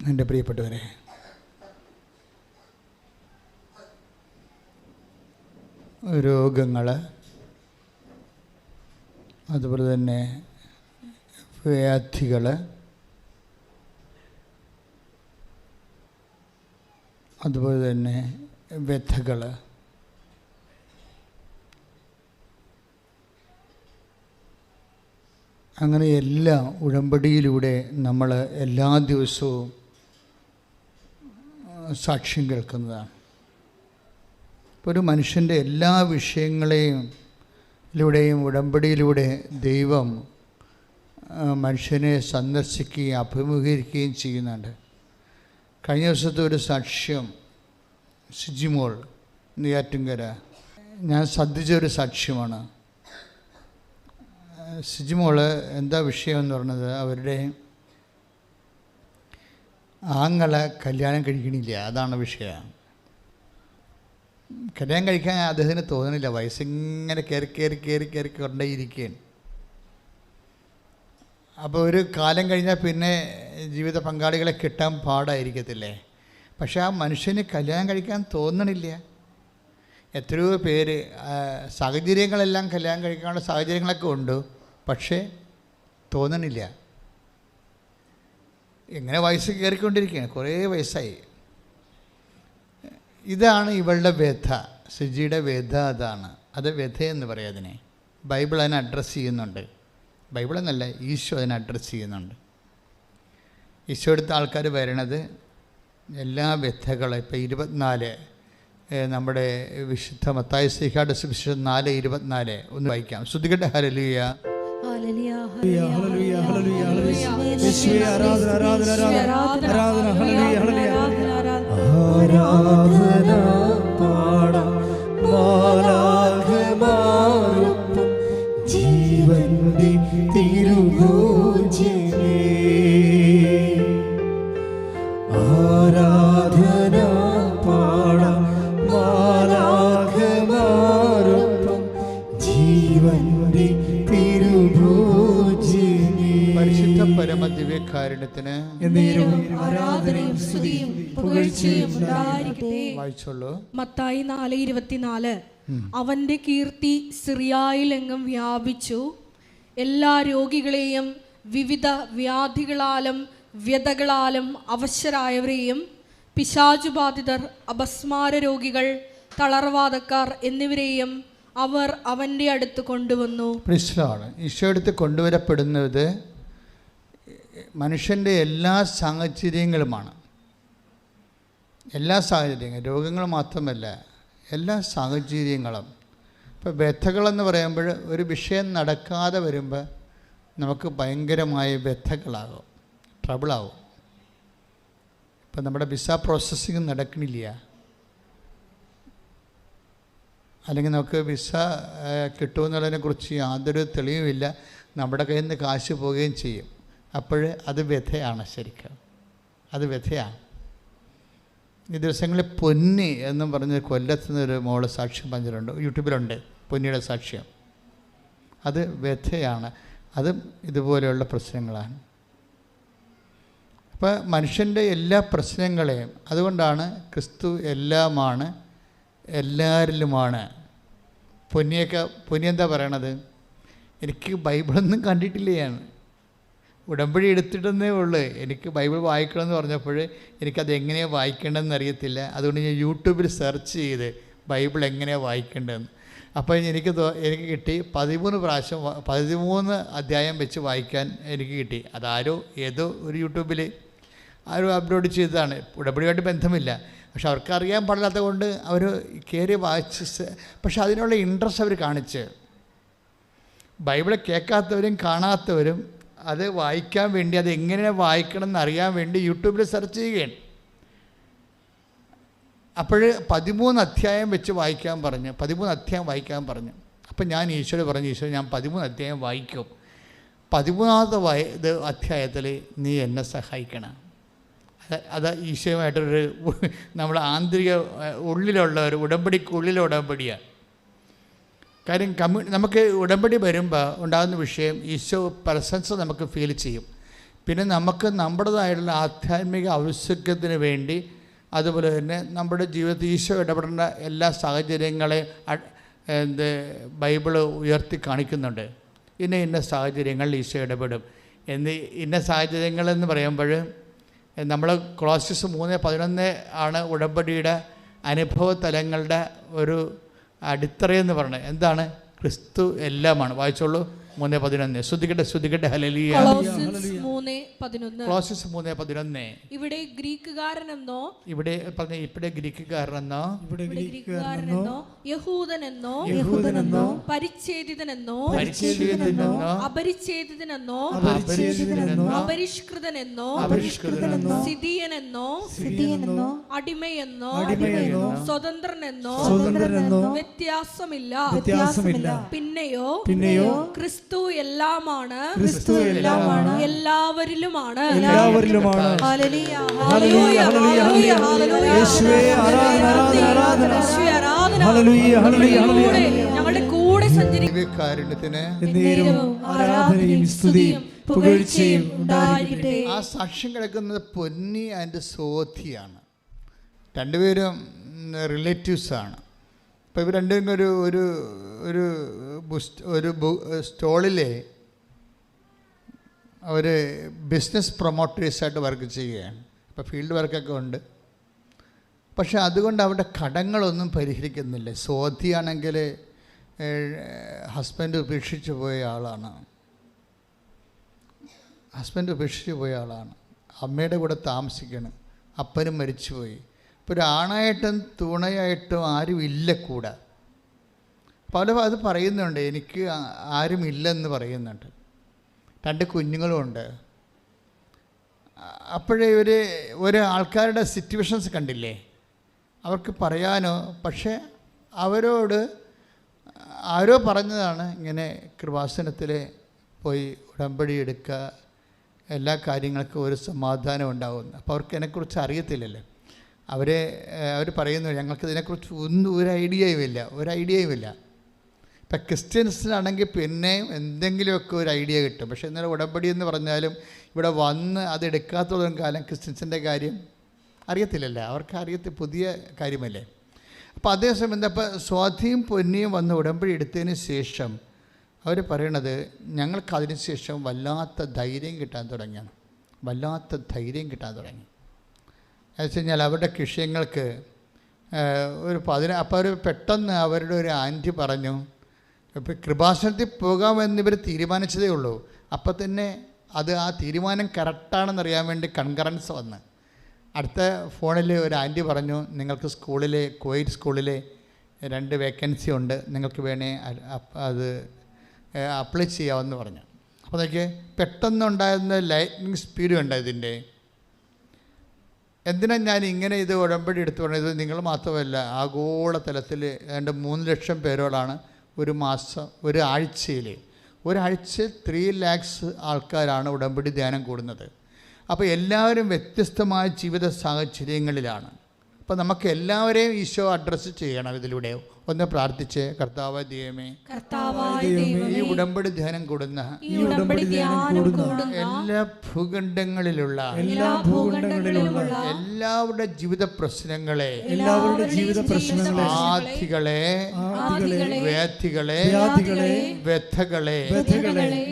എന്റെ പ്രിയപ്പെട്ടവരെ. രോഗങ്ങൾ അതുപോലെ തന്നെ വ്യാധികൾ അതുപോലെ തന്നെ വ്യഥകൾ അങ്ങനെ എല്ലാം ഉടമ്പടിയിലൂടെ നമ്മൾ എല്ലാ ദിവസവും സാക്ഷ്യം കേൾക്കുന്നതാണ്. ഇപ്പോൾ ഒരു മനുഷ്യന്റെ എല്ലാ വിഷയങ്ങളെയും ലൂടെയും ഉടമ്പടിയിലൂടെ ദൈവം മനുഷ്യനെ സന്ദർശിക്കുകയും അഭിമുഖീകരിക്കുകയും ചെയ്യുന്നുണ്ട്. കഴിഞ്ഞ ദിവസത്തെ ഒരു സാക്ഷ്യം സിജിമോൾ നെയ്യാറ്റുംകര ഞാൻ ശ്രദ്ധിച്ച ഒരു സാക്ഷ്യമാണ്. സിജിമോൾ എന്താ വിഷയം എന്ന് പറഞ്ഞത്? അവരുടെ ആങ്ങളെ കല്യാണം കഴിക്കണില്ല അതാണ് വിഷയം. കല്യാണം കഴിക്കാൻ അദ്ദേഹത്തിന് തോന്നുന്നില്ല വയസ്സിങ്ങനെ കയറി കയറി കയറി കയറി കൊണ്ടേയിരിക്കുകയാണ് അപ്പോൾ ഒരു കാലം കഴിഞ്ഞാൽ പിന്നെ ജീവിത പങ്കാളികളെ കിട്ടാൻ പാടായിരിക്കത്തില്ലേ? പക്ഷേ ആ മനുഷ്യന് കല്യാണം കഴിക്കാൻ തോന്നണില്ല. എത്രയോ പേര് സാഹചര്യങ്ങളെല്ലാം കല്യാണം കഴിക്കാനുള്ള സാഹചര്യങ്ങളൊക്കെ ഉണ്ട് പക്ഷേ തോന്നണില്ല. ഇങ്ങനെ വയസ്സ് കയറിക്കൊണ്ടിരിക്കുകയാണ്. കുറേ വയസ്സായി. ഇതാണ് ഇവളുടെ വ്യഥ. സുജിയുടെ വ്യഥ അതാണ്. അത് വ്യഥ എന്ന് പറയാം അതിനെ. ബൈബിൾ അതിനെ അഡ്രസ്സ് ചെയ്യുന്നുണ്ട്. ബൈബിൾ എന്നല്ല ഈശോ അതിനെ അഡ്രസ്സ് ചെയ്യുന്നുണ്ട്. ഈശോ എടുത്ത ആൾക്കാർ വരണത് എല്ലാ വ്യഥകളും ഇപ്പോൾ ഇരുപത്തിനാല് നമ്മുടെ വിശുദ്ധ മത്തായ ശ്രീഹാട് സുവിശേഷം നാല് ഇരുപത്തിനാല് ഒന്ന് വായിക്കാം. ശ്രുതികട്ടെ ഹരലിയ ആരാധന, ആരാധന, ആരാധന, ആരാധന. ആരാധന, ആരാധന പാടാം മാലാഖമാരൊപ്പം ഇരുപത്തിനാല്. അവന്റെ കീർത്തി സിറിയായിലെങ്ങും വ്യാപിച്ചു. എല്ലാ രോഗികളെയും വിവിധ വ്യാധികളാലും വ്യതകളാലും അവശരായവരെയും പിശാചുബാധിതർ അപസ്മാര രോഗികൾ തളർവാദക്കാർ എന്നിവരെയും അവർ അവന്റെ അടുത്ത് കൊണ്ടുവന്നു. പ്രശ്നമാണ്. ഈശോ അടുത്ത് കൊണ്ടുവരപ്പെടുന്നത് മനുഷ്യന്റെ എല്ലാ സാഹചര്യങ്ങളുമാണ്. എല്ലാ സാഹചര്യങ്ങളും രോഗങ്ങൾ മാത്രമല്ല എല്ലാ സാഹചര്യങ്ങളും. ഇപ്പോൾ വ്യഥകളെന്ന് പറയുമ്പോൾ ഒരു വിഷയം നടക്കാതെ വരുമ്പോൾ നമുക്ക് ഭയങ്കരമായ വ്യഥകളാകും ട്രബിളാകും. ഇപ്പം നമ്മുടെ വിസ പ്രോസസ്സിങ് നടക്കണില്ല. അല്ലെങ്കിൽ നമുക്ക് വിസ കിട്ടുമെന്നുള്ളതിനെക്കുറിച്ച് യാതൊരു തെളിവുമില്ല. നമ്മുടെ കയ്യിൽ നിന്ന് കാശ് പോവുകയും ചെയ്യും. അപ്പോൾ അത് വ്യഥയാണ് ശരിക്കും. അത് വ്യഥയാണ്. ഈ ദിവസങ്ങളിൽ പൊന്നി എന്നും പറഞ്ഞ് കൊല്ലത്തുനിന്നൊരു മോൾ സാക്ഷ്യം പറഞ്ഞിട്ടുണ്ട്. യൂട്യൂബിലുണ്ട് പൊന്നിയുടെ സാക്ഷ്യം. അത് വ്യഥയാണ്. അതും ഇതുപോലെയുള്ള പ്രശ്നങ്ങളാണ്. അപ്പോൾ മനുഷ്യന്റെ എല്ലാ പ്രശ്നങ്ങളെയും അതുകൊണ്ടാണ് ക്രിസ്തു എല്ലാമാണ് എല്ലാവരിലുമാണ് പൊന്നിയൊക്കെ പൊന്നി എന്താ പറയണത്? എനിക്ക് ബൈബിളൊന്നും കണ്ടിട്ടില്ല ഞാൻ. ഉടമ്പടി എടുത്തിട്ടെന്നേ ഉള്ളൂ. എനിക്ക് ബൈബിൾ വായിക്കണമെന്ന് പറഞ്ഞപ്പോൾ എനിക്കത് എങ്ങനെയാണ് വായിക്കേണ്ടതെന്ന് അറിയത്തില്ല. അതുകൊണ്ട് ഞാൻ യൂട്യൂബിൽ സെർച്ച് ചെയ്ത് ബൈബിൾ എങ്ങനെയാണ് വായിക്കേണ്ടതെന്ന്. അപ്പോൾ എനിക്ക് എനിക്ക് കിട്ടി പതിമൂന്ന് പ്രാവശ്യം പതിമൂന്ന് അധ്യായം വെച്ച് വായിക്കാൻ എനിക്ക് കിട്ടി. അതാരോ ഏതോ ഒരു യൂട്യൂബിൽ ആരോ അപ്ലോഡ് ചെയ്തതാണ്. ഉടമ്പടിയായിട്ട് ബന്ധമില്ല. പക്ഷെ അവർക്ക് അറിയാൻ കൊണ്ട് അവർ കയറി വായിച്ച് പക്ഷെ അതിനുള്ള ഇൻട്രസ്റ്റ് അവർ കാണിച്ച്. ബൈബിളെ കേൾക്കാത്തവരും കാണാത്തവരും അത് വായിക്കാൻ വേണ്ടി അത് എങ്ങനെ വായിക്കണം എന്നറിയാൻ വേണ്ടി യൂട്യൂബിൽ സെർച്ച് ചെയ്യുകയാണ്. അപ്പോൾ പതിമൂന്ന് അധ്യായം വെച്ച് വായിക്കാൻ പറഞ്ഞു പതിമൂന്ന് അധ്യായം വായിക്കാൻ പറഞ്ഞു. അപ്പം ഞാൻ ഈശോയോട് പറഞ്ഞു ഈശോ ഞാൻ പതിമൂന്ന് അധ്യായം വായിക്കും. പതിമൂന്നാമത്തെ വായ ഇത് അധ്യായത്തിൽ നീ എന്നെ സഹായിക്കണം. അത് അത് ഈശോയുമായിട്ടൊരു നമ്മുടെ ആന്തരിക ഉള്ളിലുള്ള ഒരു ഉടമ്പടിക്കുള്ളിലെ ഉടമ്പടിയാണ്. കാര്യം കമ്മ്യൂ നമുക്ക് ഉടമ്പടി വരുമ്പോൾ ഉണ്ടാകുന്ന വിഷയം ഈശോ പ്രസൻസ് നമുക്ക് ഫീൽ ചെയ്യും. പിന്നെ നമുക്ക് നമ്മുടേതായിട്ടുള്ള ആധ്യാത്മിക ആവശ്യത്തിന് വേണ്ടി അതുപോലെ തന്നെ നമ്മുടെ ജീവിതത്തിൽ ഈശോ ഇടപെടേണ്ട എല്ലാ സാഹചര്യങ്ങളെ എന്ത് ബൈബിൾ ഉയർത്തി കാണിക്കുന്നുണ്ട്. ഇന്ന ഇന്ന സാഹചര്യങ്ങളിൽ ഈശോ ഇടപെടും. എന്ന് ഇന്ന സാഹചര്യങ്ങളെന്ന് പറയുമ്പോൾ നമ്മൾ ക്ലോസസ് മൂന്ന് പതിനൊന്ന് ആണ് ഉടമ്പടിയുടെ അനുഭവ തലങ്ങളുടെ ഒരു അടിത്തറയെന്ന് പറയുന്നത് എന്താണ്? ക്രിസ്തു എല്ലാമാണ്. വായിച്ചോളൂ. മൂന്ന് പതിനൊന്ന്. ശ്രദ്ധിക്കട്ടെ ശ്രദ്ധിക്കട്ടെ ഹലലിയ മൂന്ന് പതിനൊന്ന്. ക്ലോസസ് മൂന്ന് പതിനൊന്ന്. ഇവിടെ ഗ്രീക്കുകാരനെന്നോ ഇവിടെ പറഞ്ഞ ഇവിടെ ഗ്രീക്കുകാരനെന്നോ ഇവിടെ ഗ്രീക്കുകാരനെന്നോ യഹൂദനെന്നോ യഹൂദനെന്നോ പരിച്ഛേദിതനെന്നോ പരിച്ഛേദിതനെന്നോ അപരിച്ഛേദിതനെന്നോ അപരിച്ഛേദിതനെന്നോ അപരിഷ്കൃതനെന്നോ അപരിഷ്കൃതനെന്നോ സിതിയനെന്നോ സിദ്ധിയെന്നോ അടിമയെന്നോ അടിമയെന്നോ സ്വതന്ത്രനെന്നോ സ്വതന്ത്രനെന്നോ വ്യത്യാസമില്ല. വ്യത്യാസമില്ല. പിന്നെയോ പിന്നെയോ ക്രിസ്തു എല്ലാമാണ്. ക്രിസ്തു എല്ലാമാണ്. എല്ലാവരിലുമാണ് എല്ലാവരിലുമാണ് ഹല്ലേലൂയ ഹല്ലേലൂയ, ഹല്ലേലൂയ, ഹല്ലേലൂയ. യേശുവേ, ആരാധന, ആരാധന, ആരാധന. യേശുവേ, ആരാധന. ഹല്ലേലൂയ, ഹല്ലേലൂയ, ഹല്ലേലൂയ. കൂടെ, ഞങ്ങളുടെ കൂടെ സഞ്ചരിക്കും കാരുണ്യത്തിന് എന്നേരവും ആരാധനയും സ്തുതിയും പുകഴ്ചയും ഉണ്ടായിരിക്കട്ടെ ആ സാക്ഷ്യം കിടക്കുന്നത് പൊന്നി ആൻഡ് സോധിയാണ് രണ്ടുപേരും റിലേറ്റീവ്സാണ് അപ്പോൾ ഇവർ രണ്ടുപേരും ഒരു ഒരു ഒരു ഒരു സ്റ്റോളിലെ അവർ ബിസിനസ് പ്രൊമോട്ടേഴ്സായിട്ട് വർക്ക് ചെയ്യുകയാണ്. ഇപ്പോൾ ഫീൽഡ് വർക്കൊക്കെ ഉണ്ട്. പക്ഷെ അതുകൊണ്ട് അവരുടെ കടങ്ങളൊന്നും പരിഹരിക്കുന്നില്ല. സ്വാധിയാണെങ്കിൽ ഹസ്ബൻഡ് ഉപേക്ഷിച്ച് പോയ ആളാണ്. ഹസ്ബൻഡ് ഉപേക്ഷിച്ച് പോയ ആളാണ്. അമ്മയുടെ കൂടെ താമസിക്കണം. അപ്പനും മരിച്ചുപോയി. ഇപ്പോൾ ഒരു ആണായിട്ടും തുണയായിട്ടും ആരും ഇല്ല കൂടെ. പല അത് പറയുന്നുണ്ട്. എനിക്ക് ആരും ഇല്ലെന്ന് പറയുന്നുണ്ട്. രണ്ട് കുഞ്ഞുങ്ങളുമുണ്ട്. അപ്പോഴേ ഇവർ ഒരു ആൾക്കാരുടെ സിറ്റുവേഷൻസ് കണ്ടില്ലേ? അവർക്ക് പറയാനോ? പക്ഷേ അവരോട് ആരോ പറഞ്ഞതാണ് ഇങ്ങനെ കൃപാസനത്തിൽ പോയി ഉടമ്പടി എടുക്കുക എല്ലാ കാര്യങ്ങൾക്കും ഒരു സമാധാനം ഉണ്ടാകുന്നു അപ്പോൾ അവർക്ക് അതിനെക്കുറിച്ച് അറിയത്തില്ലല്ലോ. അവരെ അവർ പറയുന്നു ഞങ്ങൾക്ക് ഇതിനെക്കുറിച്ച് ഒന്നും ഒരു ഐഡിയയുമില്ല ഒരു ഐഡിയയും ഇല്ല. ഇപ്പം ക്രിസ്ത്യൻസിനാണെങ്കിൽ പിന്നെ എന്തെങ്കിലുമൊക്കെ ഒരു ഐഡിയ കിട്ടും. പക്ഷേ ഇന്നലെ ഉടമ്പടി എന്ന് പറഞ്ഞാലും ഇവിടെ വന്ന് അത് എടുക്കാത്തതും കാലം ക്രിസ്ത്യൻസിന്റെ കാര്യം അറിയത്തില്ലല്ലോ? അവർക്ക് അറിയത്തി പുതിയ കാര്യമല്ലേ? അപ്പോൾ അതേസമയം എന്താ ഇപ്പോൾ സ്വാധീനം പൊന്നിയും വന്ന് ഉടമ്പടി എടുത്തതിന് ശേഷം അവർ പറയണത് ഞങ്ങൾക്ക് അതിന് ശേഷം വല്ലാത്ത ധൈര്യം കിട്ടാൻ തുടങ്ങിയാണ്. വല്ലാത്ത ധൈര്യം കിട്ടാൻ തുടങ്ങി. എന്ന് വെച്ച് കഴിഞ്ഞാൽ അവരുടെ വിഷയങ്ങൾക്ക് ഒരു പതിന അപ്പോൾ അവർ പെട്ടെന്ന് അവരുടെ ഒരു ആന്റി പറഞ്ഞു ഇപ്പോൾ കൃപാസനത്തിൽ പോകാമെന്ന് ഇവർ തീരുമാനിച്ചതേ ഉള്ളൂ. അപ്പം തന്നെ അത് ആ തീരുമാനം കറക്റ്റാണെന്ന് അറിയാൻ വേണ്ടി കൺകറൻസ് വന്ന്. അടുത്ത ഫോണിൽ ഒരു ആന്റി പറഞ്ഞു നിങ്ങൾക്ക് സ്കൂളിലെ കോയിറ്റ് സ്കൂളിലെ രണ്ട് വേക്കൻസി ഉണ്ട്. നിങ്ങൾക്ക് വേണേ അത് അപ്ലൈ ചെയ്യാമെന്ന് പറഞ്ഞു. അപ്പോൾ നോക്കിയേ പെട്ടെന്നുണ്ടായിരുന്ന ലൈറ്റ്നിങ് സ്പീഡ് ഉണ്ട് ഇതിന്റെ? എന്തിനാണ് ഞാൻ ഇങ്ങനെ ഇത് ഉടമ്പടി എടുത്തു പറഞ്ഞത്? നിങ്ങൾ മാത്രമല്ല ആഗോള തലത്തിൽ ഏതാണ്ട് മൂന്ന് ലക്ഷം പേരോടാണ് ഒരു മാസം ഒരു ആഴ്ചയിൽ ത്രീ ലാക്സ് ആൾക്കാരാണ് ഉടമ്പടി ധ്യാനം കൂടുന്നത്. അപ്പോൾ എല്ലാവരും വ്യത്യസ്തമായ ജീവിത സാഹചര്യങ്ങളിലാണ്. അപ്പോൾ നമുക്ക് എല്ലാവരെയും ഈശോ അഡ്രസ്സ് ചെയ്യണം ഇതിലൂടെ. ഒന്ന് പ്രാർത്ഥിച്ച് കർത്താവ് ദൈവമേ ഈ ഉടമ്പടി ധ്യാനം കൂടുന്ന എല്ലാ ഭൂഖണ്ഡങ്ങളിലുള്ള എല്ലാ ഭൂഖണ്ഡങ്ങളിലുള്ള എല്ലാവരുടെ ജീവിത പ്രശ്നങ്ങളെ എല്ലാവരുടെ ജീവിത പ്രശ്നങ്ങളെ ആധികളെ വ്യാധികളെ വ്യഥകളെ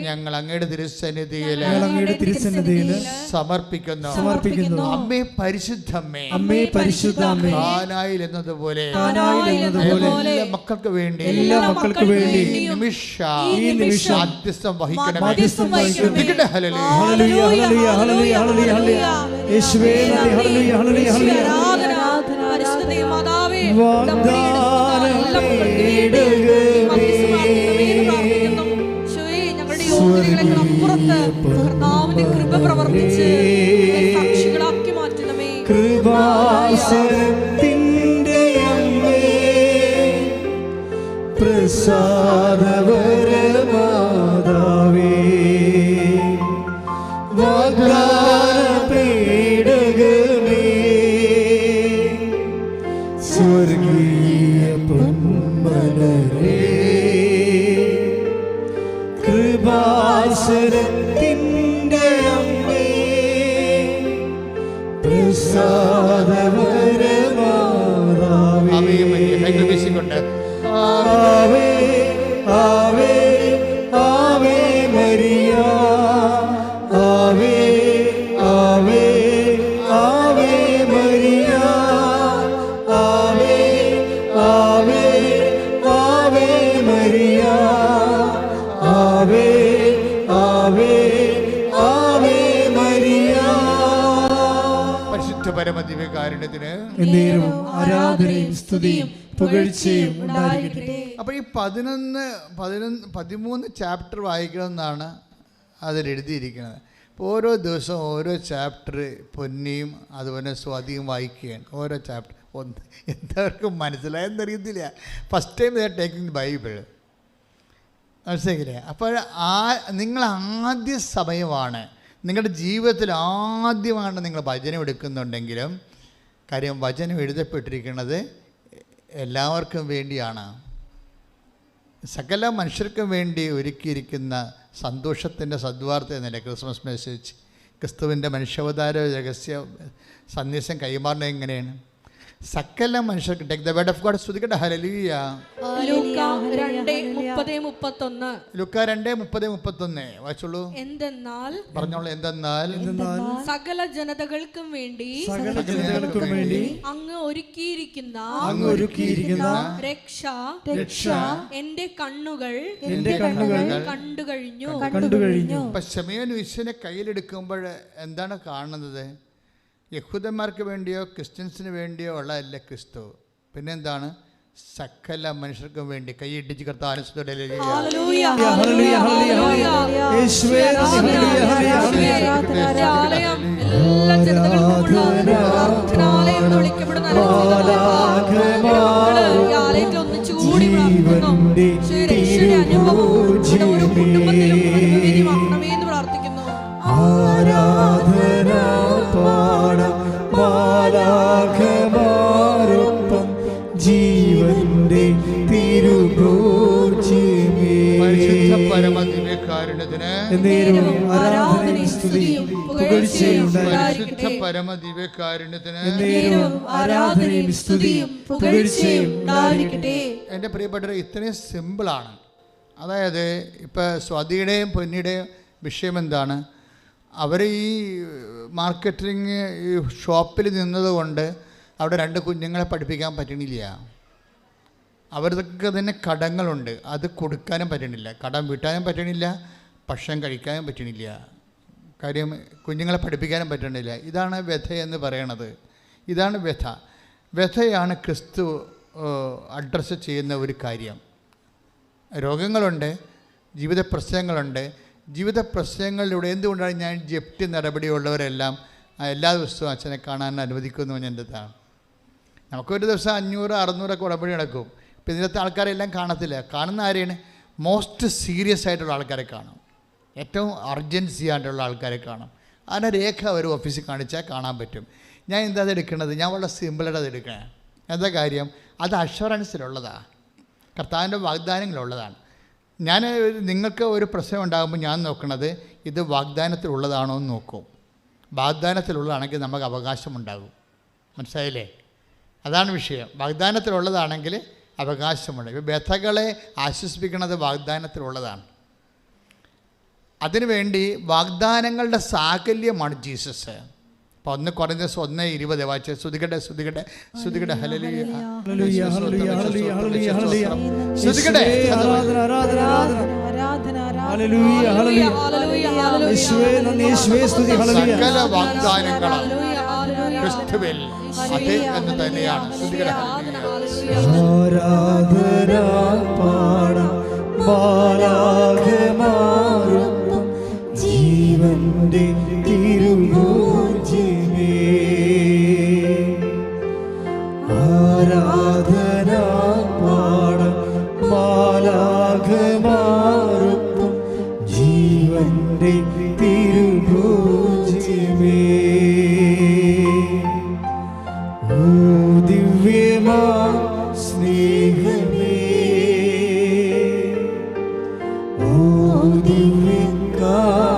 ഞങ്ങൾ അങ്ങയുടെ തിരുസന്നിധിയിൽ അങ്ങയുടെ തിരുസന്നിധിയിൽ സമർപ്പിക്കുന്നു. സമർപ്പിക്കുന്നു. അമ്മേ പരിശുദ്ധമ്മേ അമ്മേ. പരിശുദ്ധമ്മേ കാനായിൽ എന്നതുപോലെ കാനായിൽ എന്നതുപോലെ എല്ലാ മക്കൾക്ക് വേണ്ടി എല്ലാ മക്കൾക്ക് വേണ്ടി നിമിഷം ഈ നിമിഷം മധ്യസ്ഥം വഹിക്കണമേ. മധ്യസ്ഥം വഹിക്കണമേ. Hallelujah. Hallelujah hallelujah hallelujah hallelujah ഹല്ലേലൂയ. യേശുവേ നന്ദി ഹല്ലേലൂയ ഹല്ലേലൂയ ഹല്ലേലൂയ. ആരാധന പരിശുദ്ധ ദൈവമാതാവേ വാഗ്ദാനം എല്ലാ മക്കൾക്കും വേണ്ടി മധ്യസ്ഥ പ്രാർത്ഥിക്കണമേ എന്ന് പ്രാർത്ഥിക്കുന്നു. ഞങ്ങളുടെ കർത്താവിന്റെ കൃപ പ്രവർത്തിച്ച് സാക്ഷികളാക്കി മാറ്റണമേ കൃപാസനത്തിന്റെ പ്രസാദവരമാതാവേ വാഗ്ദാന പേടകമേ സ്വർഗീയ പൊന്മലരേ കൃപാസനത്തിന്റെ അമ്മേ പ്രസാദപരമാതാവേ സ്തുതിയും പുകഴ്ചയും ഉണ്ടായിരിക്കട്ടെ. അപ്പോൾ ഈ പതിനൊന്ന് പതിനൊന്ന് പതിമൂന്ന് ചാപ്റ്റർ വായിക്കണമെന്നാണ് അതിൽ എഴുതിയിരിക്കുന്നത് ഓരോ ദിവസവും ഓരോ ചാപ്റ്റർ പൊന്നിയും അതുപോലെ സ്വാതിയും വായിക്കുകയാണ്. ഓരോ ചാപ്റ്റർ ഒന്ന് എല്ലാവർക്കും മനസ്സിലായെന്നറിയത്തില്ല ഫസ്റ്റ് ടൈം ദേ ടേക്കിംഗ് ബൈബിൾ മനസ്സിലാക്കില്ലേ അപ്പോൾ ആ നിങ്ങൾ ആദ്യ സമയമാണ് നിങ്ങളുടെ ജീവിതത്തിൽ ആദ്യമാണ് നിങ്ങൾ വചനം എടുക്കുന്നുണ്ടെങ്കിലും കാര്യം വചനം എഴുതപ്പെട്ടിരിക്കുന്നത് എല്ലാവർക്കും വേണ്ടിയാണ്. സകല മനുഷ്യർക്കും വേണ്ടി ഒരുക്കിയിരിക്കുന്ന സന്തോഷത്തിന്റെ സദ്വാർത്ത എന്നല്ലേ ക്രിസ്മസ് മെസ്സേജ് ക്രിസ്തുവിന്റെ മനുഷ്യാവതാര രഹസ്യ സന്ദേശം കൈമാറുന്നത് എങ്ങനെയാണ്? സകല മനുഷ്യർക്ക് take the word of God സ്തുതിക്കട്ടെ ഹല്ലേലൂയ ലൂക്ക രണ്ട് മുപ്പത് മുപ്പത്തൊന്ന്. വായിച്ചോളൂ. എന്തെന്നാൽ? പറഞ്ഞോളൂ എന്തെന്നാൽ. സകല ജനതകൾക്കും വേണ്ടി സകല ജനതകൾക്കും വേണ്ടി അങ്ങ് ഒരുക്കിയിരിക്കുന്ന അങ്ങ് ഒരുക്കിയിരിക്കുന്ന രക്ഷ രക്ഷ എന്റെ കണ്ണുകൾ എന്റെ കണ്ണുകൾ കണ്ടു കഴിഞ്ഞു കണ്ടു കഴിഞ്ഞു ഇപ്പൊ ശമയോൻ വിശ്വനെ കയ്യിലെടുക്കുമ്പോൾ എന്താണ് കാണുന്നത്? യഹൂദന്മാർക്ക് വേണ്ടിയോ ക്രിസ്ത്യൻസിന് വേണ്ടിയോ ഉള്ളതല്ല ക്രിസ്തു. പിന്നെന്താണ്? സകല മനുഷ്യർക്കും വേണ്ടി കൈയിട്ടിച്ച് കർത്താൻ ഹല്ലേലൂയ, ഹല്ലേലൂയ. യേശുവേ, എന്നേരവും ആരാധനയും സ്തുതിയും പുകഴ്ചയും ഉണ്ടായിരിക്കട്ടെ. എന്നേരവും ആരാധനയും സ്തുതിയും പുകഴ്ചയും ഉണ്ടായിരിക്കട്ടെ. എന്റെ പ്രിയപ്പെട്ടവർ ഇത്രയും സിമ്പിളാണ്. അതായത് ഇപ്പോൾ സ്വാതിയുടെയും പൊന്നിയുടെയും വിഷയം എന്താണ് അവർ ഈ മാർക്കറ്റിംഗ് ഈ ഷോപ്പിൽ നിന്നതുകൊണ്ട് അവിടെ രണ്ട് കുഞ്ഞുങ്ങളെ പഠിപ്പിക്കാൻ പറ്റണില്ല. അവർക്ക് തന്നെ കടങ്ങളുണ്ട്. അത് കൊടുക്കാനും പറ്റണില്ല. കടം വീട്ടാനും പറ്റണില്ല. ഭക്ഷണം കഴിക്കാനും പറ്റണില്ല. കാര്യം കുഞ്ഞുങ്ങളെ പഠിപ്പിക്കാനും പറ്റണില്ല. ഇതാണ് വ്യഥ എന്ന് പറയണത്. ഇതാണ് വ്യഥ. വ്യഥയാണ് ക്രിസ്തു അഡ്രസ്സ് ചെയ്യുന്ന ഒരു കാര്യം. രോഗങ്ങളുണ്ട് ജീവിത പ്രശ്നങ്ങളുണ്ട് ജീവിത പ്രശ്നങ്ങളിലൂടെ എന്തുകൊണ്ടാണ് ഞാൻ ജപ്തി നടപടിയുള്ളവരെല്ലാം എല്ലാ ദിവസവും അച്ഛനെ കാണാൻ അനുവദിക്കുന്നു എന്റെ ഇതാണ് നമുക്കൊരു ദിവസം അഞ്ഞൂറ് അറുന്നൂറൊക്കെ ഉടമ്പടി നടക്കും. ഇപ്പം ഇതിനകത്ത് ആൾക്കാരെല്ലാം കാണത്തില്ല. കാണുന്ന ആരെയാണ്? മോസ്റ്റ് സീരിയസ് ആയിട്ടുള്ള ആൾക്കാരെ കാണും. ഏറ്റവും അർജൻസി ആയിട്ടുള്ള ആൾക്കാരെ കാണാം. അതിന്റെ രേഖ ഒരു ഓഫീസിൽ കാണിച്ചാൽ കാണാൻ പറ്റും. ഞാൻ എന്താ എടുക്കുന്നത് ഞാൻ വളരെ സിമ്പിളായിട്ട് അത് എടുക്കണേ. എന്താ കാര്യം? അത് അഷുറൻസിലുള്ളതാണ് കർത്താവിന്റെ വാഗ്ദാനങ്ങളുള്ളതാണ് ഞാൻ നിങ്ങൾക്ക് ഒരു പ്രശ്നം ഉണ്ടാകുമ്പോൾ ഞാൻ നോക്കുന്നത് ഇത് വാഗ്ദാനത്തിലുള്ളതാണോ എന്ന് നോക്കും. വാഗ്ദാനത്തിലുള്ളതാണെങ്കിൽ നമുക്ക് അവകാശമുണ്ടാകും മനസ്സിലായില്ലേ? അതാണ് വിഷയം. വാഗ്ദാനത്തിലുള്ളതാണെങ്കിൽ അവകാശമുണ്ട്. ഇപ്പോൾ ബഥകളെ ആശ്വസിപ്പിക്കുന്നത് വാഗ്ദാനത്തിലുള്ളതാണ് അതിനുവേണ്ടി വാഗ്ദാനങ്ങളുടെ സാകല്യമാണ് ജീസസ് അപ്പോൾ ഒന്ന് കുറഞ്ഞ ഒന്ന് ഇരുപത് വായിച്ച് ശ്രുതികട്ടെ ശ്രുതികട്ടെ ശ്രുതികട്ടെ ഹല്ലേലൂയ. ഹല്ലേലൂയ, ഹല്ലേലൂയ, ഹല്ലേലൂയ, ഹല്ലേലൂയ, ഹല്ലേലൂയ. ശ്രുതികട്ടെ ആരാധന ആരാധന ആരാധന ആരാധന ആരാധന ഹല്ലേലൂയ ഹല്ലേലൂയ ഹല്ലേലൂയ, ഹല്ലേലൂയ. യേശുവേ സ്തുതി ഹല്ലേലൂയ സകല വാഗ്ദാനങ്ങളാണ്. ക്രിസ്തുവിൽ അത് എന്ന് തന്നെയാണ്. ആരാധന പാടാം ബാലാഖമാരൊപ്പം ജീവന്റെ തിരുഭോജ്യമേ ആരാധന പാടാം ബാലാഖമാരൊപ്പം ജീവന്റെ തിരുഭോജ്യമേ ഓ ദിവ്യമാ സ്നേഹമേ. ഓ ദിവ്യകാരുണ്യമേ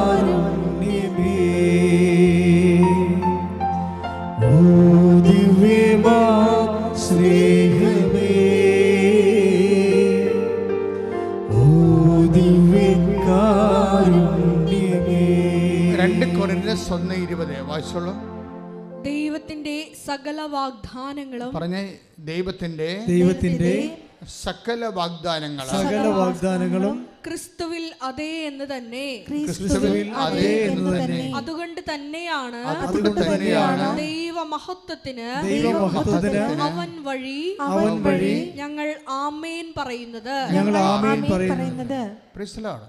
ഒന്ന് ഇരുപത്. വായിച്ചോളൂ. ദൈവത്തിന്റെ സകല വാഗ്ദാനങ്ങളും പറഞ്ഞ ദൈവത്തിന്റെ ദൈവത്തിന്റെ സകല വാഗ്ദാനങ്ങൾ സകല വാഗ്ദാനങ്ങളും ക്രിസ്തുവിൽ അതേ എന്ന് തന്നെ. ക്രിസ്തുവിൽ അതേ എന്ന് തന്നെ. അതുകൊണ്ട് തന്നെയാണ് അതുകൊണ്ട് തന്നെയാണ് ദൈവമഹത്വത്തിന് ദൈവമഹത്വത്തിന് അവൻ വഴി അവൻ വഴി ഞങ്ങൾ ആമേൻ പറയുന്നത്. ഞങ്ങൾ ആമേൻ പറയുന്നു പറയുന്നത്. പ്രിസ്ലാണ്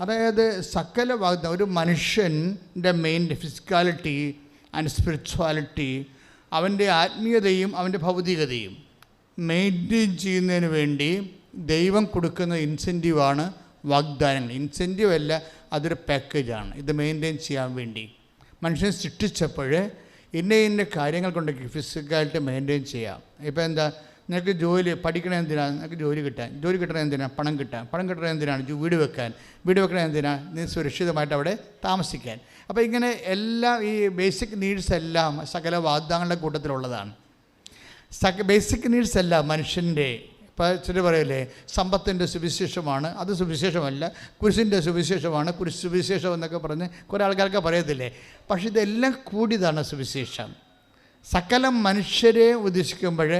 അതായത് സകല ഒരു മനുഷ്യന്റെ മെയിൻ ഫിസിക്കാലിറ്റി ആൻഡ് സ്പിരിച്വാലിറ്റി അവന്റെ ആത്മീയതയും അവന്റെ ഭൗതികതയും. മെയിന്റെയിൻ ചെയ്യുന്നതിന് വേണ്ടി ദൈവം കൊടുക്കുന്ന ഇൻസെന്റീവാണ് വാഗ്ദാനങ്ങൾ. ഇൻസെന്റീവ് അല്ല അതൊരു പാക്കേജാണ് ഇത് മെയിന്റെയിൻ ചെയ്യാൻ വേണ്ടി. മനുഷ്യനെ സൃഷ്ടിച്ചപ്പോൾ ഇന്ന ഇന്ന കാര്യങ്ങൾ കൊണ്ടൊക്കെ ഫിസിക്കാലിറ്റി മെയിന്റെയിൻ ചെയ്യാം. ഇപ്പോൾ എന്താ? നിനക്ക് ജോലി പഠിക്കണ എന്തിനാണ് നിനക്ക് ജോലി കിട്ടാൻ. ജോലി കിട്ടണ എന്തിനാണ് പണം കിട്ടാൻ. പണം കിട്ടണ എന്തിനാണ്? വീട് വെക്കാൻ. വീട് വെക്കണ എന്തിനാണ് നീ സുരക്ഷിതമായിട്ട് അവിടെ താമസിക്കാൻ. അപ്പോൾ ഇങ്ങനെ എല്ലാം ഈ ബേസിക് നീഡ്സ് എല്ലാം സകല വാഗ്ദാനങ്ങളുടെ കൂട്ടത്തിലുള്ളതാണ്. സക ബേസിക് നീഡ്സ് എല്ലാം മനുഷ്യന്റെ ഇപ്പോൾ ചില പറയല്ലേ സമ്പത്തിന്റെ സുവിശേഷമാണ്. അത് സുവിശേഷമല്ല. കുരിശിന്റെ സുവിശേഷമാണ്. കുരിശ് സുവിശേഷം എന്നൊക്കെ പറഞ്ഞ് കുറേ ആൾക്കാർക്ക് പറയത്തില്ലേ? പക്ഷേ ഇതെല്ലാം കൂടിയതാണ് സുവിശേഷം. സകല മനുഷ്യരെ ഉദ്ദേശിക്കുമ്പോൾ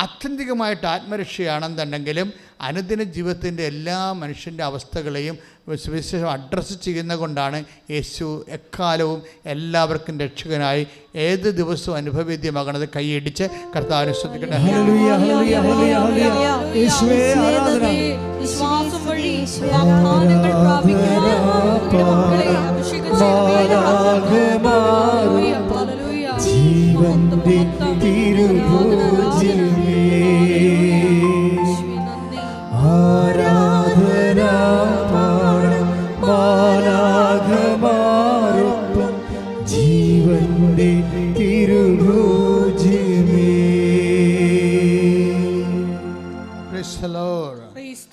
ആത്യന്തികമായിട്ട് ആത്മരക്ഷയാണെന്നുണ്ടെങ്കിലും അനുദിന ജീവിതത്തിന്റെ എല്ലാ മനുഷ്യന്റെ അവസ്ഥകളെയും സുവിശേഷം അഡ്രസ്സ് ചെയ്യുന്ന കൊണ്ടാണ് യേശു എക്കാലവും എല്ലാവർക്കും രക്ഷകനായി ഏത് ദിവസവും അനുഭവേദ്യമാകണത് കൈയടിച്ച് കർത്താവിനെ ശ്രദ്ധിക്കട്ടെ ഹല്ലേലൂയ യേശുവേ ആരാധന. ഹല്ലേലൂയ, ഹല്ലേലൂയ. ജീവന്റെ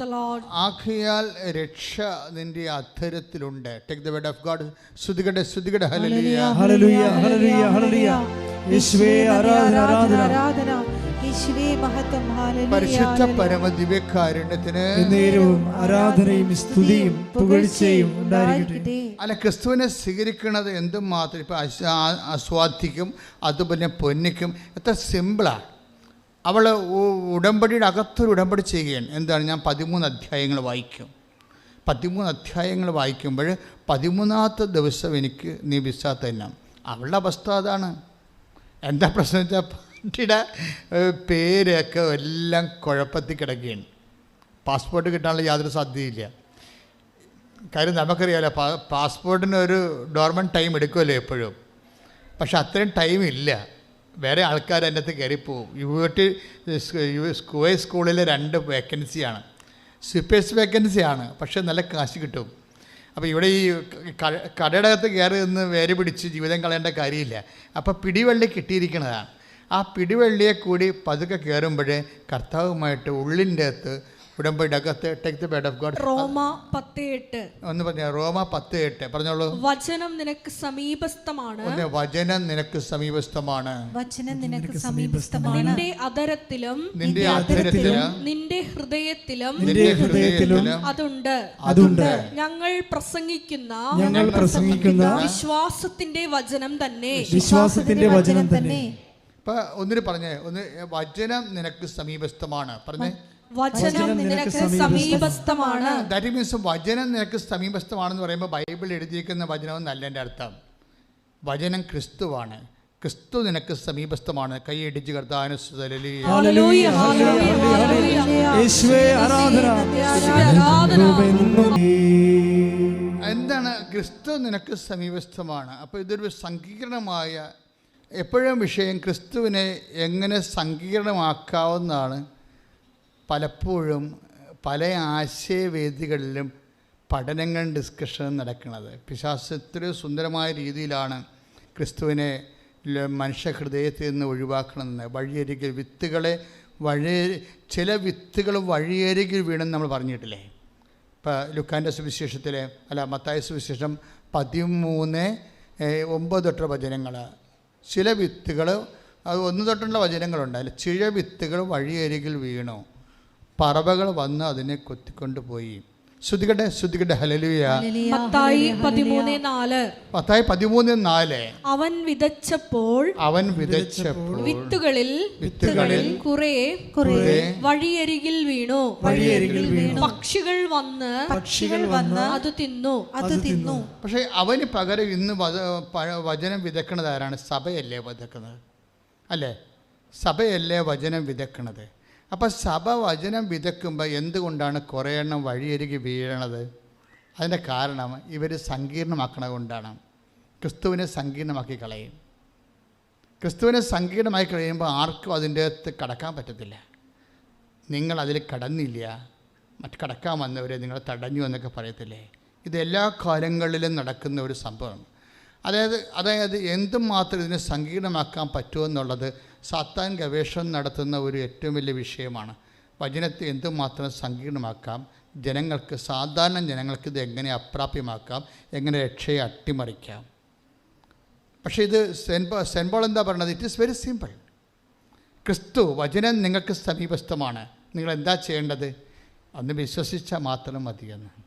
Lord. ആഖിയാൽ രക്ഷ നിന്റെ അധരത്തിലുണ്ട് take the word of God ശ്രുതികടെ ശ്രുതികടെ ഹല്ലേലൂയ ഹല്ലേലൂയ ഹല്ലേലൂയ ഹല്ലേലൂയ പരിശുദ്ധ പരമ ദിവ്യകാരുണ്യത്തിന് നേരവും ആരാധനയും സ്തുതിയും പുകഴ്ചയും ഉണ്ടായിരിക്കട്ടെ. അല്ല ക്രിസ്തുവിനെ സ്വീകരിക്കുന്നത് എന്തും മാത്രം ഇപ്പം അസ്വാധിക്കും അതുപോലെ പൊന്നിക്കും. എത്ര സിമ്പിളാ. അവൾ ഉടമ്പടിയുടെ അകത്തൊരു ഉടമ്പടി ചെയ്യുകയാണ്. എന്താണ്? ഞാൻ പതിമൂന്ന് അധ്യായങ്ങൾ വായിക്കും. പതിമൂന്ന് അധ്യായങ്ങൾ വായിക്കുമ്പോൾ പതിമൂന്നാമത്തെ ദിവസം എനിക്ക് നീ വിസ തന്നെ അവളുടെ അവസ്ഥ അതാണ്. എന്താ പ്രശ്നം വെച്ചാൽ പാർട്ടിയുടെ പേരൊക്കെ എല്ലാം കുഴപ്പത്തിൽ കിടക്കുകയാണ്. പാസ്പോർട്ട് കിട്ടാനുള്ള യാതൊരു സാധ്യതയില്ല. കാര്യം നമുക്കറിയാമല്ലോ പാ പാസ്പോർട്ടിന് ഒരു ഡോർമൻ ടൈം എടുക്കുമല്ലോ എപ്പോഴും. പക്ഷെ അത്രയും ടൈം ഇല്ല. വേറെ ആൾക്കാർ എന്റെ അകത്ത് കയറിപ്പോവും യുവട്ടി സ്കൂൾ സ്കൂളിലെ രണ്ട് വേക്കൻസിയാണ്. സ്വിപ്പേഴ്സ് വേക്കൻസിയാണ്. പക്ഷെ നല്ല കാശ് കിട്ടും. അപ്പോൾ ഇവിടെ ഈ കടയുടെ അകത്ത് കയറി നിന്ന് വേര് പിടിച്ച് ജീവിതം കളയേണ്ട കാര്യമില്ല. അപ്പോൾ പിടിവള്ളി കിട്ടിയിരിക്കുന്നതാണ്. ആ പിടിവള്ളിയെ കൂടി പതുക്കെ കയറുമ്പോഴേ കർത്താവുമായിട്ട് ഉള്ളിന്റെ അകത്ത് take the word of God റോമ പത്ത് എട്ട് ഒന്ന് പറഞ്ഞു റോമ പത്ത് എട്ട് പറഞ്ഞോളൂ. വചനം നിനക്ക് സമീപസ്ഥമാണ്. ഒന്ന് വചനം നിനക്ക് സമീപസ്ഥമാണ്. വചനം നിനക്ക് സമീപസ്ഥമാണ്. നിന്റെ അതരത്തിലും നിന്റെ അധരത്തിൽ നിന്റെ ഹൃദയത്തിലും നിന്റെ ഹൃദയത്തിലും അതുണ്ട്. അതുണ്ട്. ഞങ്ങൾ പ്രസംഗിക്കുന്ന ഞങ്ങൾ പ്രസംഗിക്കുന്ന വിശ്വാസത്തിന്റെ വചനം തന്നെ. വിശ്വാസത്തിന്റെ വചനം തന്നെ. ഇപ്പൊ ഒന്നിന് പറഞ്ഞേ ഒന്ന് വചനം നിനക്ക് സമീപസ്ഥമാണ്. പറഞ്ഞേ വചനം നിനക്ക് സമീപസ്ഥമാണ്. ദാറ്റ് മീൻസ് വചനം നിനക്ക് സമീപസ്ഥമാണെന്ന് പറയുമ്പോൾ ബൈബിൾ എഴുതിയിരിക്കുന്ന വചനം എന്നല്ല എന്റെ അർത്ഥം. വചനം ക്രിസ്തുവാണ്. ക്രിസ്തു നിനക്ക് സമീപസ്ഥമാണ്. കൈ ഇടിച്ച് ഹല്ലേലൂയ, ഹല്ലേലൂയ, ഹല്ലേലൂയ. യേശുവേ ആരാധന. യേശുവേ, ആരാധന. എന്നും എന്താണ്? ക്രിസ്തു നിനക്ക് സമീപസ്ഥമാണ്. അപ്പോൾ ഇതൊരു സങ്കീർണമായ എപ്പോഴും വിഷയം ക്രിസ്തുവിനെ എങ്ങനെ സങ്കീർണമാക്കാവുന്നതാണ്. പലപ്പോഴും പല ആശയവേദികളിലും പഠനങ്ങൾ ഡിസ്കഷനും നടക്കുന്നത്. പിശാസത്തിന് സുന്ദരമായ രീതിയിലാണ് ക്രിസ്തുവിനെ മനുഷ്യഹൃദയത്തിൽ മനുഷ്യ ഹൃദയത്തിൽ നിന്ന് ഒഴിവാക്കണമെന്ന് വഴിയരികിൽ വിത്തുകളെ വഴി ചില വിത്തുകൾ വഴിയരികിൽ വീണെന്ന് നമ്മൾ പറഞ്ഞിട്ടില്ലേ? ഇപ്പോൾ ലുക്കാന്റെ സുവിശേഷത്തിലെ അല്ല മത്തായ സുവിശേഷം പതിമൂന്ന് ഒമ്പത് തൊട്ടുള്ള വചനങ്ങൾ. ചില വിത്തുകൾ അത് ഒന്ന് തൊട്ടുള്ള വചനങ്ങളുണ്ട്. അതിൽ ചില വിത്തുകൾ വഴിയരികിൽ വീണു. പറവകൾ വന്ന് അതിനെ കൊത്തിക്കൊണ്ട് പോയി. ശ്രുതികട്ടെ ശ്രുതികട്ടെ ഹലലുയ ഹല്ലേലൂയ, മത്തായി പതിമൂന്ന് നാല്. പത്തായി പതിമൂന്ന് നാല്. അവൻ വിതച്ചപ്പോൾ അവൻ വിതച്ചപ്പോൾ വിത്തുകളിൽ വിത്തുകളിൽ കുറെ കുറെ വഴിയരികിൽ വീണു. വഴിയരികിൽ വീണു. പക്ഷികൾ വന്ന് പക്ഷികൾ വന്ന് അത് തിന്നു. അത് തിന്നു. പക്ഷെ അവന് പകരം ഇന്ന് വച- വചനം വിതക്കണത് ആരാണ്? സഭയല്ലേ വിതക്കുന്നത് അല്ലേ? സഭയല്ലേ വചനം വിതക്കണത്? അപ്പം സഭ വചനം വിതക്കുമ്പോൾ എന്തുകൊണ്ടാണ് കുറേ എണ്ണം വഴിയരികി വീഴണത്? അതിന്റെ കാരണം ഇവർ സങ്കീർണമാക്കണ കൊണ്ടാണ്. ക്രിസ്തുവിനെ സങ്കീർണമാക്കി കളയും. ക്രിസ്തുവിനെ സങ്കീർണമായി കഴിയുമ്പോൾ ആർക്കും അതിന്റെ അകത്ത് കടക്കാൻ പറ്റത്തില്ല. നിങ്ങൾ അതിൽ കടന്നില്ല. മറ്റ് കടക്കാൻ വന്നവരെ നിങ്ങളെ തടഞ്ഞു എന്നൊക്കെ പറയത്തില്ലേ? ഇതെല്ലാ കാലങ്ങളിലും നടക്കുന്ന ഒരു സംഭവം. അതായത് അതായത് എന്തുമാത്രം ഇതിനെ സങ്കീർണമാക്കാൻ പറ്റുമെന്നുള്ളത് സാത്താൻ ഗവേഷണം നടത്തുന്ന ഒരു ഏറ്റവും വലിയ വിഷയമാണ്. വചനത്തെ എന്തുമാത്രം സങ്കീർണമാക്കാം? ജനങ്ങൾക്ക് സാധാരണ ജനങ്ങൾക്ക് ഇത് എങ്ങനെ അപ്രാപ്യമാക്കാം? എങ്ങനെ രക്ഷയെ അട്ടിമറിക്കാം? പക്ഷേ ഇത് സെൻബോ സെൻബോൾ എന്താ പറയുന്നത് ഇറ്റ് ഈസ് വെരി സിമ്പിൾ ക്രിസ്തു വചനം നിങ്ങൾക്ക് സമീപസ്ഥമാണ്. നിങ്ങൾ എന്താ ചെയ്യേണ്ടത്? അന്ന് വിശ്വസിച്ചാൽ മാത്രം മതിയെന്ന്.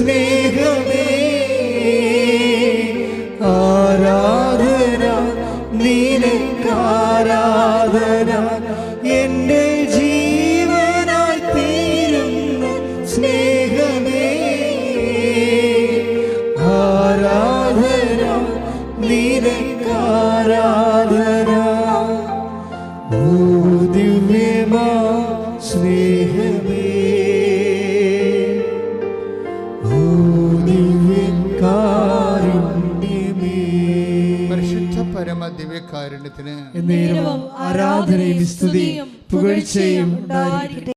me.